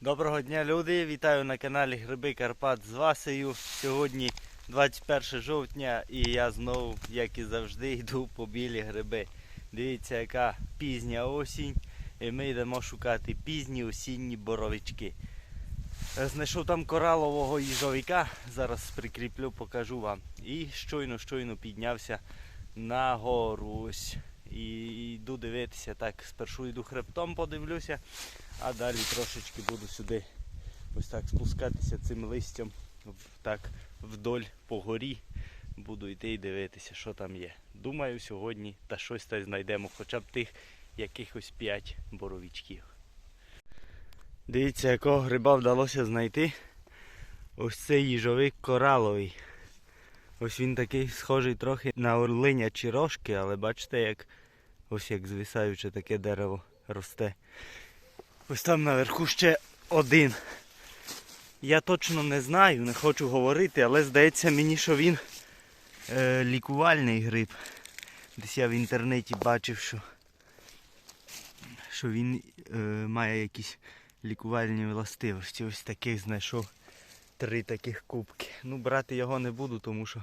Доброго дня, люди! Вітаю на каналі Гриби Карпат з Васею. Сьогодні 21 жовтня і я знову, як і завжди, йду по білі гриби. Дивіться, яка пізня осінь. І ми йдемо шукати пізні осінні боровички. Знайшов там коралового їжовика, зараз прикріплю, покажу вам. І щойно, щойно піднявся на гору. Ось. І йду дивитися, так, спершу йду хребтом, подивлюся, а далі трошечки буду сюди ось так спускатися цим листям так вдоль по горі. Буду йти і дивитися, що там є. Думаю, сьогодні та щось та знайдемо, хоча б тих якихось 5 боровичків. Дивіться, якого гриба вдалося знайти. Ось цей їжовик кораловий. Ось він такий схожий трохи на орлинячі рожки, але бачите, як ось як звисаюче таке дерево росте. Ось там наверху ще один. Я точно не знаю, не хочу говорити, але здається мені, що він е, лікувальний гриб. Десь я в інтернеті бачив, що, що він е, має якісь лікувальні властивості. Ось таких знайшов три таких кубки. Ну, брати його не буду, тому що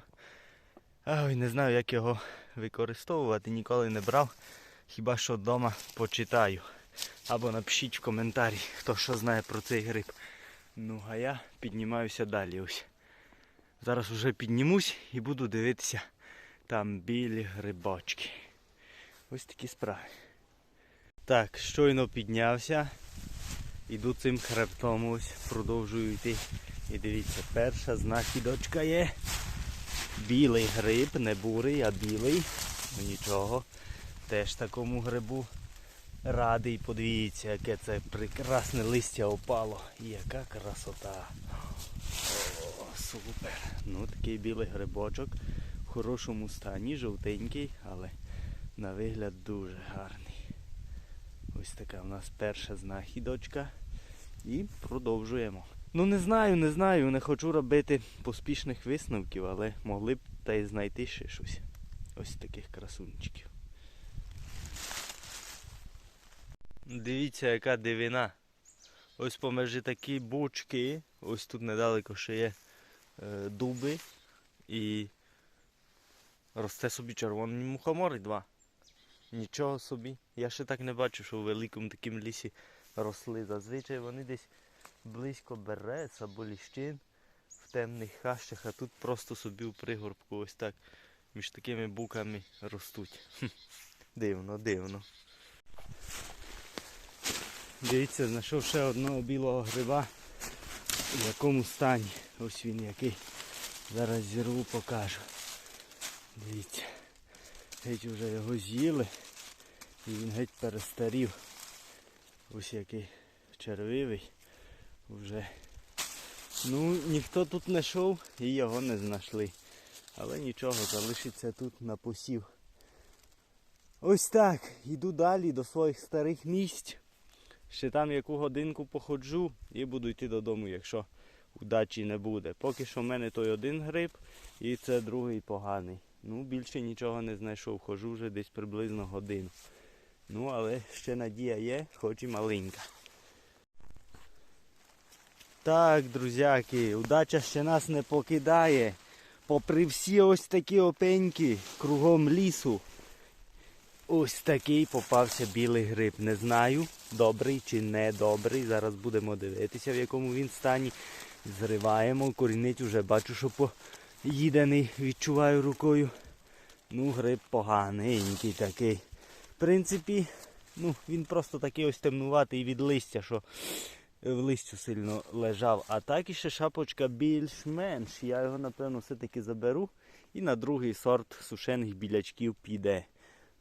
ой, не знаю, як його використовувати, ніколи не брав. Хіба що вдома почитаю. Або напишіть в коментарі, хто що знає про цей гриб. Ну, а я піднімаюся далі ось. Зараз уже піднімусь і буду дивитися там білі грибочки. Ось такі справи. Так, щойно піднявся. Іду цим хребтом ось, продовжую йти. І дивіться, перша знахідочка є. Білий гриб, не бурий, а білий. Ну нічого. Теж такому грибу радий. Подивіться, яке це прекрасне листя опало. Яка красота. О, супер. Ну такий білий грибочок. В хорошому стані, жовтенький, але на вигляд дуже гарний. Ось така в нас перша знахідочка. І продовжуємо. Ну не знаю, не знаю, не хочу робити поспішних висновків, але могли б та й знайти ще щось. Ось таких красунчиків. Дивіться, яка дивина. Ось по межі такі бучки. Ось тут недалеко ще є е, дуби. І росте собі червоний мухомори два. Нічого собі. Я ще так не бачив, що у великому такому лісі росли. Зазвичай вони десь близько берез або ліщин в темних хащах, а тут просто собі у пригорбку ось так між такими буками ростуть. Хм, Дивно, дивно. Дивіться, знайшов ще одного білого гриба. В якому стані. Ось він який. Зараз зірву покажу. Дивіться. Геть вже його з'їли. І він геть перестарів. Ось який червивий. Вже. Ну, ніхто тут не йшов і його не знайшли. Але нічого, залишиться тут на посів. Ось так. Йду далі до своїх старих місць. Ще там яку годинку походжу і буду йти додому, якщо удачі не буде. Поки що в мене той один гриб і це другий поганий. Ну, більше нічого не знайшов. Хожу вже десь приблизно годину. Ну, але ще надія є, хоч і маленька. Так, друзяки, удача ще нас не покидає. Попри всі ось такі опеньки кругом лісу. Ось такий попався білий гриб. Не знаю, добрий чи не добрий. Зараз будемо дивитися, в якому він стані. Зриваємо, корінець вже бачу, що поїдений, відчуваю рукою. Ну, гриб поганенький такий. В принципі, ну, він просто такий ось темнуватий від листя, що в листю сильно лежав. А так і ще шапочка більш-менш. Я його, напевно, все-таки заберу і на другий сорт сушених білячків піде.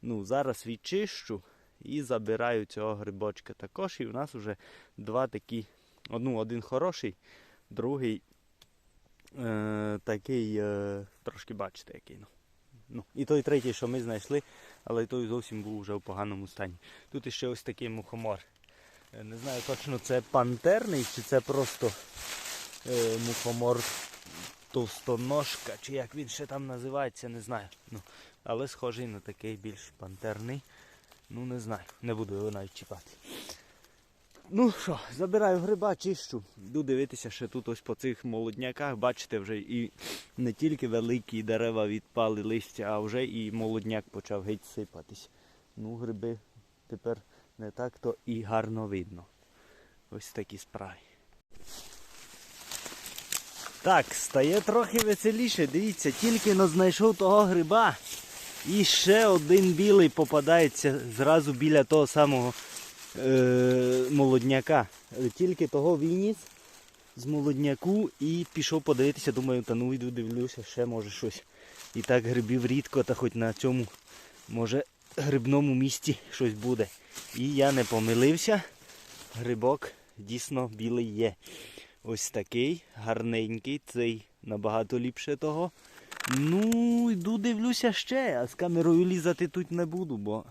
Ну, зараз відчищу і забираю цього грибочка також. І в нас вже два такі. Ну, один хороший, другий е, такий, е, трошки бачите, який. Ну. Ну, і той третій, що ми знайшли, але той зовсім був вже в поганому стані. Тут іще ось такий мухомор. Е, Не знаю точно це пантерний чи це просто е, мухомор товстоножка, чи як він ще там називається, не знаю. Ну, але схожий на такий більш пантерний. Ну не знаю, не буду його навіть чіпати. Ну що, забираю гриба, чищу. Йду дивитися ще тут ось по цих молодняках. Бачите, вже і не тільки великі дерева відпали листя, а вже і молодняк почав геть сипатись. Ну, гриби тепер не так то і гарно видно. Ось такі справи. Так, стає трохи веселіше. Дивіться, тільки но знайшов того гриба. І ще один білий попадається зразу біля того самого е- молодняка. Тільки того виніс з молодняку і пішов подивитися, думаю, та ну йду дивлюся, ще може щось. І так грибів рідко, та хоч на цьому, може, грибному місці щось буде. І я не помилився. Грибок дійсно білий є. Ось такий, гарненький, цей набагато ліпше того. Ну, йду дивлюся ще, а з камерою лізати тут не буду, бо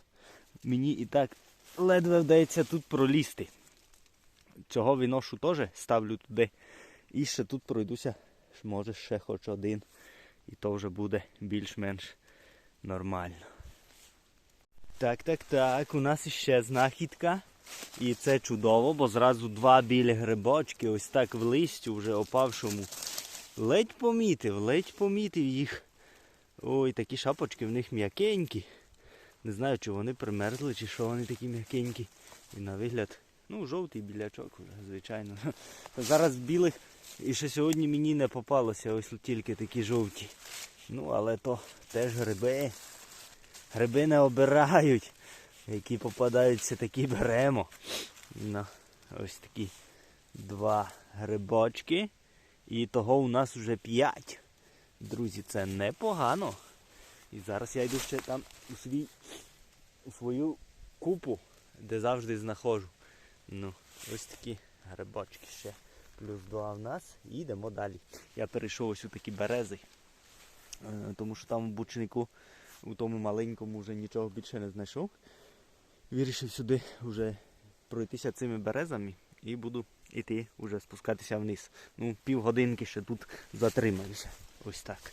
мені і так ледве вдається тут пролізти. Цього виношу теж ставлю туди. І ще тут пройдуся, може ще хоч один. І то вже буде більш-менш нормально. Так, так, так, у нас іще знахідка. І це чудово, бо зразу два білі грибочки, ось так в листю вже опавшому. Ледь помітив, ледь помітив їх. Ой, такі шапочки в них м'якенькі. Не знаю, чи вони примерзли, чи що вони такі м'якенькі. І на вигляд, ну, жовтий білячок вже, звичайно. Зараз білих і ще сьогодні мені не попалося, ось тільки такі жовті. Ну, але то теж гриби. Гриби не обирають. Які попадаються, такі беремо. Ну, ось такі два грибочки. І того у нас вже п'ять. Друзі, це непогано. І зараз я йду ще там у свій у свою купу, де завжди знаходжу. Ну, ось такі грибочки ще. Плюс два в нас. І йдемо далі. Я перейшов ось у такі берези. Е, Тому що там в бучнику, у тому маленькому вже нічого більше не знайшов. Вирішив сюди вже пройтися цими березами і буду йти вже спускатися вниз. Ну, півгодинки ще тут затримаюся. Ось так.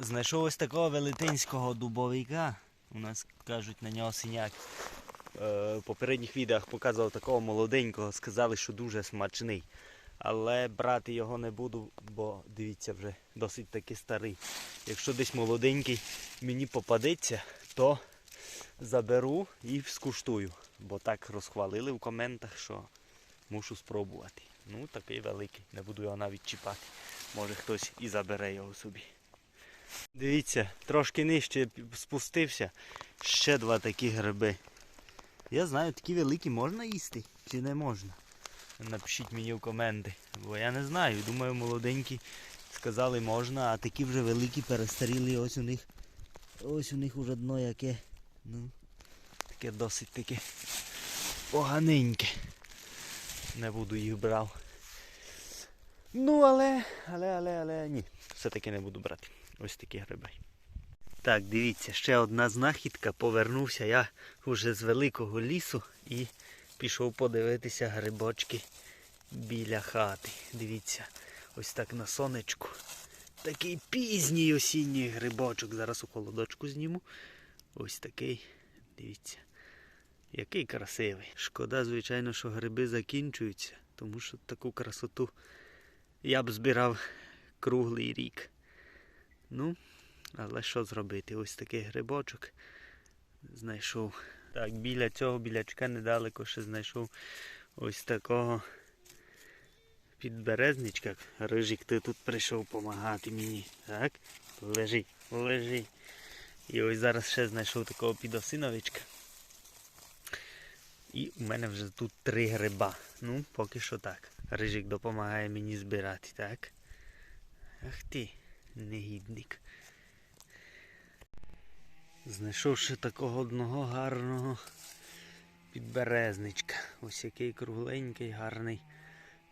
Знайшов ось такого велетенського дубовика. У нас кажуть на нього синяк. Е, В попередніх відео показував такого молоденького, сказали, що дуже смачний. Але брати його не буду, бо дивіться, вже досить таки старий. Якщо десь молоденький мені попадеться, то заберу і скуштую. Бо так розхвалили в коментах, що мушу спробувати. Ну, такий великий, не буду його навіть чіпати. Може хтось і забере його собі. Дивіться, трошки нижче спустився. Ще два такі гриби. Я знаю, такі великі можна їсти чи не можна. Напишіть мені в коменти, бо я не знаю. Думаю, молоденькі сказали можна, а такі вже великі перестаріли. Ось у них ось у них уже дно яке. Ну, таке досить таке поганеньке. Не буду їх брав. Ну, але, але, але, але ні. Все-таки не буду брати. Ось такі гриби. Так, дивіться, ще одна знахідка. Повернувся я вже з великого лісу і пішов подивитися грибочки біля хати. Дивіться, ось так на сонечку. Такий пізній осінній грибочок. Зараз у холодочку зніму. Ось такий. Дивіться. Який красивий. Шкода, звичайно, що гриби закінчуються, тому що таку красоту я б збирав круглий рік. Ну, але що зробити? Ось такий грибочок знайшов. Так, біля цього білячка недалеко ще знайшов ось такого підберезничка. Рижик, ти тут прийшов допомагати мені. Так? Лежи, лежи. І ось зараз ще знайшов такого підосиновичка. І у мене вже тут три гриба. Ну, поки що так. Рижик допомагає мені збирати, так? Ах ти, негідник. Знайшов ще такого одного гарного підберезничка. Ось який кругленький, гарний,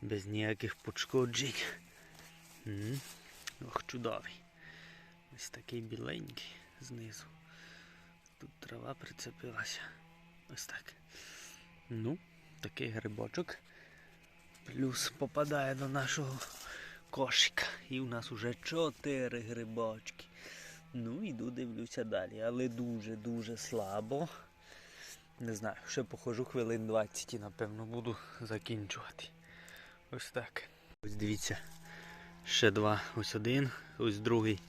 без ніяких пошкоджень. Ох, чудовий. Ось такий біленький знизу. Тут трава прицепилася. Ось так. Ну, такий грибочок. Плюс попадає до нашого кошика. І у нас уже чотири грибочки. Ну, іду дивлюся далі, але дуже-дуже слабо. Не знаю, ще похожу хвилин 20 і напевно буду закінчувати. Ось так. Ось дивіться. Ще два. Ось один, ось другий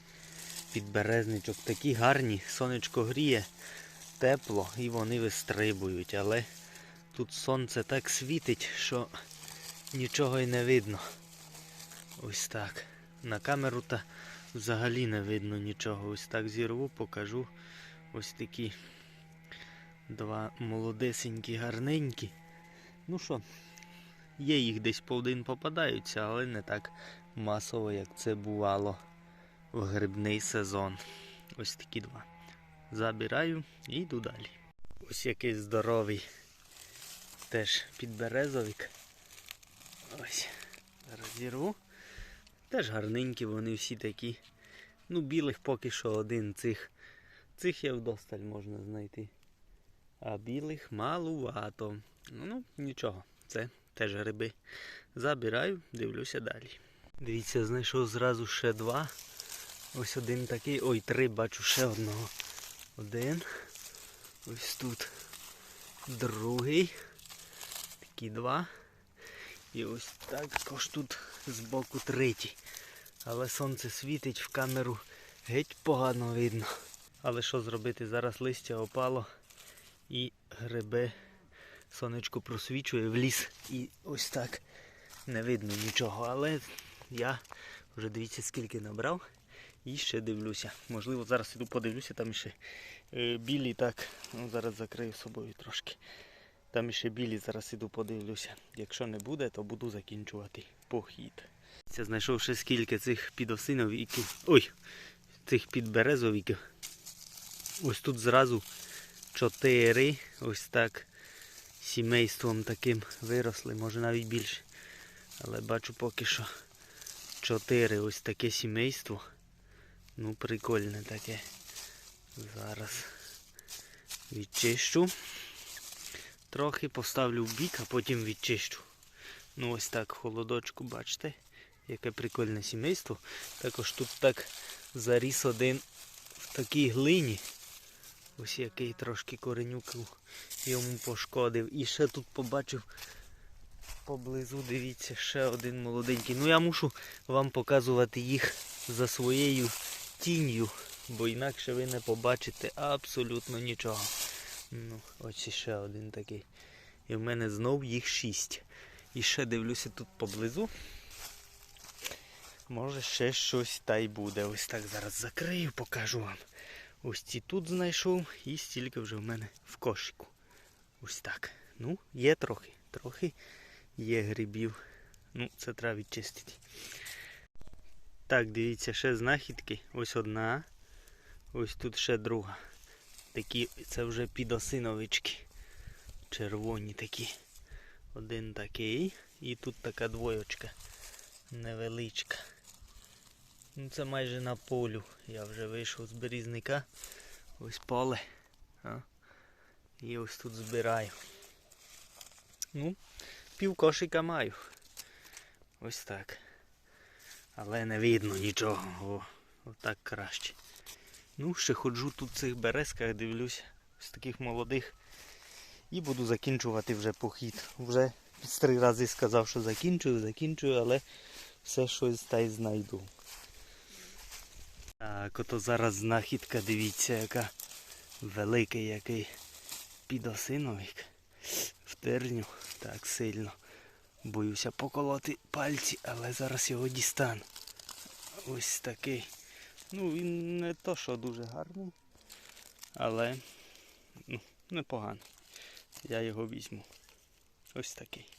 підберезничок. Такі гарні, сонечко гріє, тепло і вони вистрибують. Але тут сонце так світить, що нічого й не видно. Ось так. На камеру та взагалі не видно нічого. Ось так зірву, покажу. Ось такі два молодесенькі, гарненькі. Ну що, є їх десь по попадаються, але не так масово, як це бувало в грибний сезон. Ось такі два. Забираю і йду далі. Ось який здоровий. Теж підберезовик. Ось. Зараз зірву. Теж гарненькі, вони всі такі. Ну, білих поки що один цих. Цих я вдосталь можна знайти. А білих малувато. Ну, нічого, це теж гриби. Забираю, дивлюся далі. Дивіться, знайшов зразу ще два. Ось один такий. Ой, три, бачу ще одного. Один. Ось тут. Другий. Такі два. І ось також тут збоку третій. Але сонце світить в камеру геть погано видно. Але що зробити? Зараз листя опало і гриби сонечко просвічує в ліс. І ось так не видно нічого. Але я вже дивіться скільки набрав і ще дивлюся. Можливо, зараз іду подивлюся, там ще е, білі так. Ну, зараз закрию собою трошки. Там ще білі, зараз іду подивлюся. Якщо не буде, то буду закінчувати похід. Це знайшов ще скільки цих підосиновиків. Ой, цих підберезовиків. Ось тут зразу чотири. Ось так сімейством таким виросли, може навіть більше. Але бачу поки що чотири ось таке сімейство. Ну, прикольне таке. Зараз відчищу. Трохи поставлю в бік, а потім відчищу. Ну ось так холодочку, бачите, яке прикольне сімейство. Також тут так заріс один в такій глині. Ось який трошки коренюку йому пошкодив. І ще тут побачив поблизу, дивіться, ще один молоденький. Ну я мушу вам показувати їх за своєю тінню, бо інакше ви не побачите абсолютно нічого. Ну, ось ще один такий. І в мене знов їх шість. І ще дивлюся тут поблизу. Може ще щось та й буде. Ось так зараз закрию, покажу вам. Ось ці тут знайшов і стільки вже в мене в кошику. Ось так. Ну, є трохи. Трохи є грибів. Ну, це треба відчистити. Так, дивіться, ще знахідки. Ось одна. Ось тут ще друга. Такі, це вже підосиновички. Червоні такі. Один такий. І тут така двоєчка. Невеличка. Ну це майже на полю. Я вже вийшов з берізника. Ось поле. А? І ось тут збираю. Ну, пів кошика маю. Ось так. Але не видно нічого. О, отак краще. Ну, ще ходжу тут в цих березках, дивлюсь, з таких молодих. І буду закінчувати вже похід. Вже три рази сказав, що закінчую, закінчую, але все щось та й знайду. Так, ото зараз знахідка, дивіться, яка великий який підосиновик. В терню так сильно. Боюся поколоти пальці, але зараз його дістану. Ось такий. Ну, він не то, що дуже гарний, але ну, непогано. Я його візьму. Ось такий.